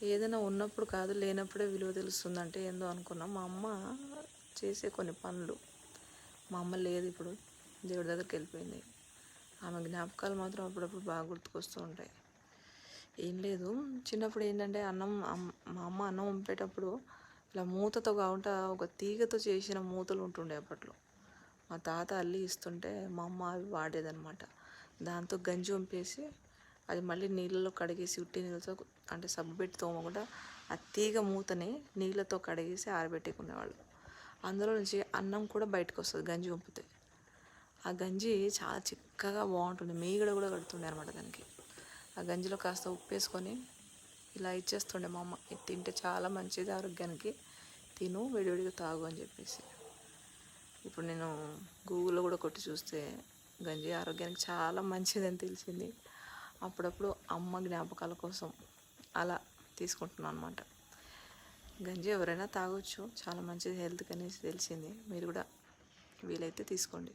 ఏదైనా ఉన్నప్పుడు కాదు లేనప్పుడే విలువ తెలుస్తుంది అంటే ఏందో అనుకున్నాం. మా అమ్మ చేసే కొన్ని పనులు మా అమ్మ లేదు ఇప్పుడు దేవుడి దగ్గరికి వెళ్ళిపోయింది. ఆమె జ్ఞాపకాలు మాత్రం అప్పుడప్పుడు బాగా గుర్తుకొస్తూ ఉంటాయి. ఏం లేదు. చిన్నప్పుడు ఏంటంటే అన్నం మా అమ్మ అన్నం వంపేటప్పుడు ఇలా మూతతో కాకుండా ఒక తీగతో చేసిన మూతలు ఉంటుండే అప్పట్లో. మా తాత అల్లి ఇస్తుంటే మా అమ్మ అవి వాడేదనమాట దాంతో గంజి వంపేసి అది మళ్ళీ నీళ్ళలో కడిగేసి ఉట్టి నీళ్ళతో అంటే సబ్బు పెట్టి తోమకుండా ఆ తీగ మూతని నీళ్ళతో కడిగేసి ఆరబెట్టుకునేవాళ్ళు. అందులో నుంచి అన్నం కూడా బయటకు వస్తుంది గంజి వంపితే. ఆ గంజి చాలా చిక్కగా బాగుంటుంది. మీగడ కూడా కడుతుండే అనమాట దానికి. ఆ గంజిలో కాస్త ఉప్పు వేసుకొని ఇలా ఇచ్చేస్తుండే మా అమ్మ. ఇది తింటే చాలా మంచిది ఆరోగ్యానికి. తిను వేడివేడిగా తాగు అని చెప్పేసి. ఇప్పుడు నేను గూగుల్లో కూడా కొట్టి చూస్తే గంజి ఆరోగ్యానికి చాలా మంచిదని తెలిసింది. అప్పుడప్పుడు అమ్మ జ్ఞాపకాల కోసం అలా తీసుకుంటున్నాను అనమాట గంజి ఎవరైనా తాగొచ్చు. చాలా మంచిది హెల్త్కి అనేసి తెలిసింది. మీరు కూడా వీలైతే తీసుకోండి.